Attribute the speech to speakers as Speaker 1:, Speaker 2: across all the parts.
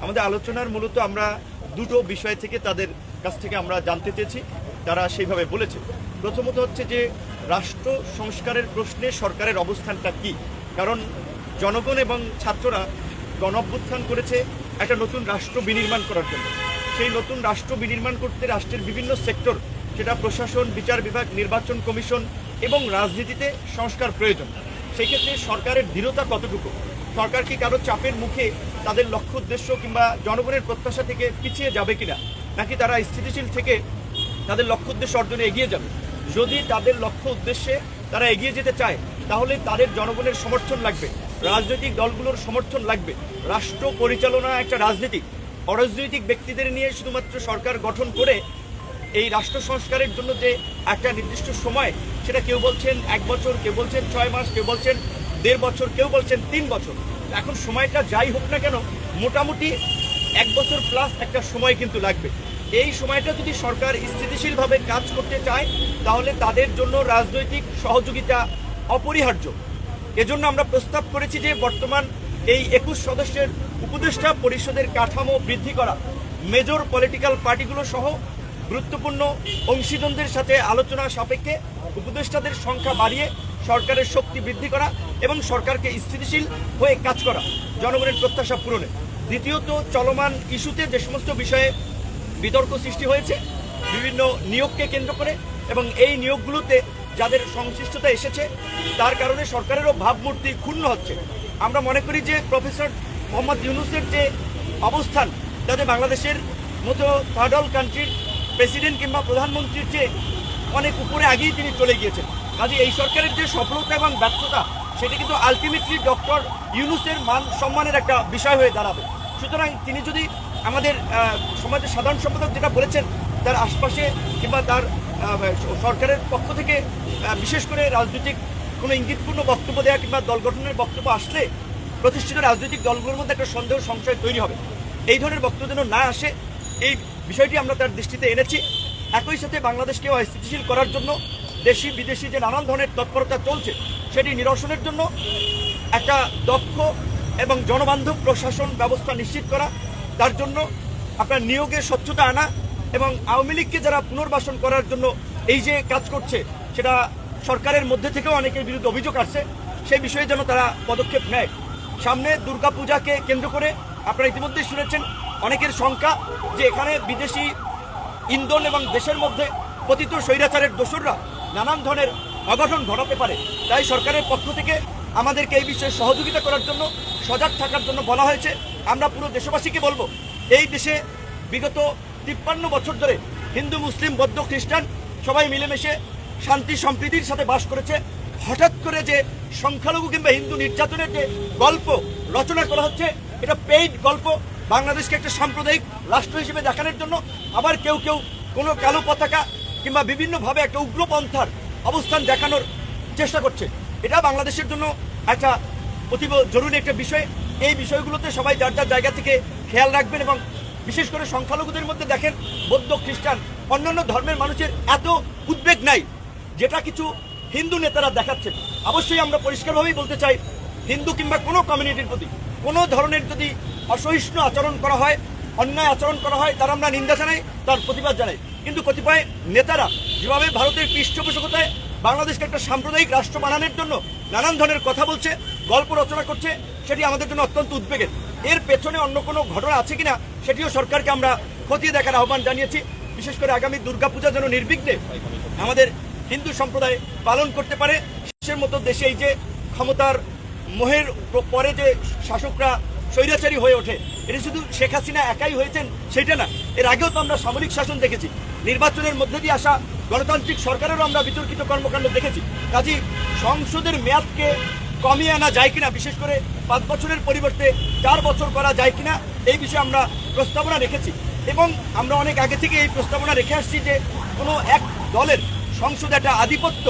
Speaker 1: আমাদের আলোচনার মূলত আমরা দুটো বিষয় থেকে তাদের কাছ থেকে আমরা জানতে চেয়েছি, তারা সেইভাবে বলেছে। প্রথমত হচ্ছে যে, রাষ্ট্র সংস্কারের প্রশ্নে সরকারের অবস্থানটা কি? কারণ জনগণ এবং ছাত্ররা গণঅভ্যুত্থান করেছে একটা নতুন রাষ্ট্র বিনির্মাণ করার জন্য। সেই নতুন রাষ্ট্র বিনির্মাণ করতে রাষ্ট্রের বিভিন্ন সেক্টর, সেটা প্রশাসন, বিচার বিভাগ, নির্বাচন কমিশন এবং রাজনীতিতে সংস্কার প্রয়োজন। সেই ক্ষেত্রে সরকারের দৃঢ়তা কতটুকু? সরকার কি কারও চাপের মুখে তাদের লক্ষ্য, উদ্দেশ্য কিংবা জনগণের প্রত্যাশা থেকে পিছিয়ে যাবে কিনা? নাকি তারা স্থিতিশীল থেকে তাদের লক্ষ্য, উদ্দেশ্য অর্জনে এগিয়ে যাবে? যদি তাদের লক্ষ্য, উদ্দেশ্যে তারা এগিয়ে যেতে চায়, তাহলে তাদের জনগণের সমর্থন লাগবে, রাজনৈতিক দলগুলোর সমর্থন লাগবে। রাষ্ট্র পরিচালনা একটা রাজনীতি। অরাজনৈতিক ব্যক্তিদের নিয়ে শুধুমাত্র সরকার গঠন করে এই রাষ্ট্র সংস্কারের জন্য যে একটা নির্দিষ্ট সময়, সেটা কেউ বলছেন এক বছর, কেউ বলছেন ছয় মাস, কেউ বলছেন দেড় বছর, কেউ বলছেন তিন বছর। এখন সময়টা যাই হোক না কেন, মোটামুটি এক বছর প্লাস একটা সময় কিন্তু লাগবে। এই সময়টা যদি সরকার স্থিতিশীলভাবে কাজ করতে চায়, তাহলে তাদের জন্য রাজনৈতিক সহযোগিতা অপরিহার্য। এজন্য আমরা প্রস্তাব করেছি যে বর্তমান এই একুশ সদস্যের উপদেষ্টা পরিষদের কাঠামো বৃদ্ধি করা মেজর পলিটিক্যাল পার্টিগুলো সহ গুরুত্বপূর্ণ অংশীজনদের সাথে আলোচনা সাপেক্ষে উপদেষ্টাদের সংখ্যা বাড়িয়ে সরকারের শক্তি বৃদ্ধি করা এবং সরকারকে স্থিতিশীল হয়ে কাজ করা, জনগণের প্রত্যাশা পূরণে। দ্বিতীয়ত চলমান ইস্যুতে যে সমস্ত বিষয়ে বিতর্ক সৃষ্টি হয়েছে, বিভিন্ন নিয়োগকে কেন্দ্র করে এবং এই নিয়োগগুলোতে যাদের সংশ্লিষ্টতা এসেছে, তার কারণে সরকারেরও ভাবমূর্তি ক্ষুণ্ণ হচ্ছে। আমরা মনে করি যে প্রফেসর মোহাম্মদ ইউনুসের যে অবস্থান, তাতে বাংলাদেশের মতো থার্ড কান্ট্রির প্রেসিডেন্ট কিংবা প্রধানমন্ত্রীর চেয়ে অনেক উপরে আগেই তিনি চলে গিয়েছেন। কাজে এই সরকারের যে সফলতা এবং ব্যর্থতা, সেটা কিন্তু আলটিমেটলি ডক্টর ইউনুসের মান সম্মানের একটা বিষয় হয়ে দাঁড়াবে। সুতরাং তিনি যদি আমাদের সমাজের সাধারণ সম্পাদক যেটা বলেছেন, তার আশপাশে কিংবা তার সরকারের পক্ষ থেকে বিশেষ করে রাজনৈতিক কোনো ইঙ্গিতপূর্ণ বক্তব্য দেওয়া কিংবা দল গঠনের বক্তব্য আসলে প্রতিষ্ঠিত রাজনৈতিক দলগুলোর মধ্যে একটা সন্দেহ সংশয় তৈরি হবে। এই ধরনের বক্তব্য যেন না আসে, এই বিষয়টি আমরা তার দৃষ্টিতে এনেছি। একই সাথে বাংলাদেশকে অস্থিতিশীল করার জন্য দেশি বিদেশি যে নানান ধরনের তৎপরতা চলছে, সেটি নিরসনের জন্য একটা দক্ষ এবং জনবান্ধব প্রশাসন ব্যবস্থা নিশ্চিত করা, তার জন্য আপনার নিয়োগের স্বচ্ছতা আনা এবং আওয়ামী লীগকে যারা পুনর্বাসন করার জন্য এই যে কাজ করছে, সেটা সরকারের মধ্যে থেকেও অনেকের বিরুদ্ধে অভিযোগ আসছে, সেই বিষয়ে যেন তারা পদক্ষেপ নেয়। সামনে দুর্গাপূজাকে কেন্দ্র করে আপনারা ইতিমধ্যেই শুনেছেন অনেকের সংখ্যা যে এখানে বিদেশি ইন্ধন এবং দেশের মধ্যে পতিত স্বৈরাচারের দোসররা নানান ধরনের অঘটন ঘটাতে পারে। তাই সরকারের পক্ষ থেকে আমাদেরকে এই বিষয়ে সহযোগিতা করার জন্য, সজাগ থাকার জন্য বলা হয়েছে। আমরা পুরো দেশবাসীকে বলব, এই দেশে বিগত তিপ্পান্ন বছর ধরে হিন্দু, মুসলিম, বৌদ্ধ, খ্রিস্টান সবাই মিলেমিশে শান্তি, সম্প্রীতির সাথে বাস করেছে। হঠাৎ করে যে সংখ্যালঘু কিংবা হিন্দু নির্যাতনের যে গল্প রচনা করা হচ্ছে, এটা পেইড গল্প। বাংলাদেশকে একটা সাম্প্রদায়িক রাষ্ট্র হিসেবে দেখানোর জন্য আবার কেউ কেউ কোনো কালো পতাকা কিংবা বিভিন্নভাবে একটা উগ্রপন্থার অবস্থান দেখানোর চেষ্টা করছে। এটা বাংলাদেশের জন্য একটা অতীব জরুরি একটা বিষয়। এই বিষয়গুলোতে সবাই যার যার জায়গা থেকে খেয়াল রাখবেন এবং বিশেষ করে সংখ্যালঘুদের মধ্যে দেখেন বৌদ্ধ খ্রিস্টান, অন্যান্য ধর্মের মানুষের এত উদ্বেগ নাই, যেটা কিছু হিন্দু নেতারা দেখাচ্ছেন। অবশ্যই আমরা পরিষ্কারভাবেই বলতে চাই, হিন্দু কিংবা কোনো কমিউনিটির প্রতি কোনো ধরনের যদি অসহিষ্ণু আচরণ করা হয়, অন্যায় আচরণ করা হয়, তার আমরা নিন্দা জানাই, তার প্রতিবাদ জানাই। কিন্তু কতিপয় নেতারা যেভাবে ভারতের পৃষ্ঠপোষকতায় বাংলাদেশকে একটা সাম্প্রদায়িক রাষ্ট্র বানানোর জন্য নানান ধরনের কথা বলছে, গল্প রচনা করছে, সেটি আমাদের জন্য অত্যন্ত উদ্বেগের। এর পেছনে অন্য কোনো ঘটনা আছে কিনা সেটিও সরকারকে আমরা খতিয়ে দেখার আহ্বান জানিয়েছি। বিশেষ করে আগামী দুর্গাপূজা যেন নির্বিঘ্নে আমাদের হিন্দু সম্প্রদায় পালন করতে পারে দেশের মতো দেশে এই যে ক্ষমতার মোহের পরে যে শাসকরা স্বৈরাচারী হয়ে ওঠে, এটা শুধু শেখ হাসিনা একাই হয়েছেন, সেটা না। এর আগেও তো আমরা সামরিক শাসন দেখেছি। নির্বাচনের মধ্যে দিয়ে আসা গণতান্ত্রিক সরকারেরও আমরা বিতর্কিত কর্মকাণ্ড দেখেছি। কাজী, সংসদের মেয়াদকে কমিয়ে আনা যায় কিনা, বিশেষ করে পাঁচ বছরের পরিবর্তে চার বছর করা যায় কিনা, এই বিষয়ে আমরা প্রস্তাবনা রেখেছি। এবং আমরা অনেক আগে থেকে এই প্রস্তাবনা রেখে আসছি যে কোনো এক দলের সংসদ একটা আধিপত্য,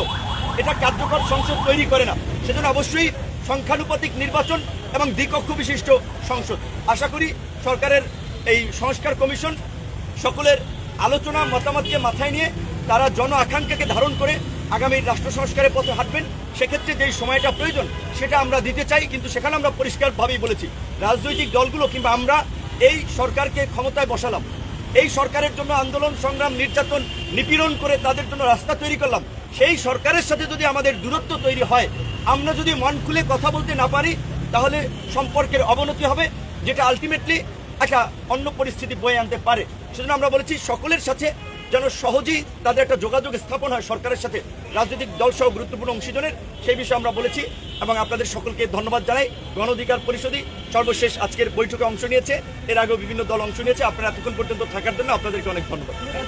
Speaker 1: এটা কার্যকর সংসদ তৈরি করে না। সেজন্য অবশ্যই সংখ্যানুপাতিক নির্বাচন এবং দ্বিকক্ষ বিশিষ্ট সংসদ। আশা করি সরকারের এই সংস্কার কমিশন সকলের আলোচনা মতামতকে মাথায় নিয়ে তারা জন আকাঙ্ক্ষাকে ধারণ করে আগামী রাষ্ট্র সংস্কারের পথে হাঁটবেন, সেক্ষেত্রে যেই সময়টা প্রয়োজন সেটা আমরা দিতে চাই, কিন্তু সেখানে আমরা পরিষ্কারভাবেই বলেছি, রাজনৈতিক দলগুলো কিংবা আমরা এই সরকারকে ক্ষমতায় বসালাম। এই সরকারের জন্য আন্দোলন, সংগ্রাম, নির্যাতন, নিপীড়ন করে তাদের জন্য রাস্তা তৈরি করলাম। সেই সরকারের সাথে যদি আমাদের দূরত্ব তৈরি হয়, আমরা যদি মন খুলে কথা বলতে না পারি, তাহলে সম্পর্কের অবনতি হবে, যেটা আলটিমেটলি একটা অন্য পরিস্থিতি বয়ে আনতে পারে। সেজন্য আমরা বলেছি, সকলের সাথে যেন সহজেই তাদের একটা যোগাযোগ স্থাপন হয় সরকারের সাথে। রাজনৈতিক দলসহ গুরুত্বপূর্ণ অংশীজনের, সেই বিষয়ে আমরা বলেছি। এবং আপনাদের সকলকে ধন্যবাদ জানাই। গণ অধিকার পরিষদই সর্বশেষ আজকের বৈঠকে অংশ নিয়েছে। এর আগেও বিভিন্ন দল অংশ নিয়েছে। আপনারা এতক্ষণ পর্যন্ত থাকার জন্য আপনাদেরকে অনেক ধন্যবাদ।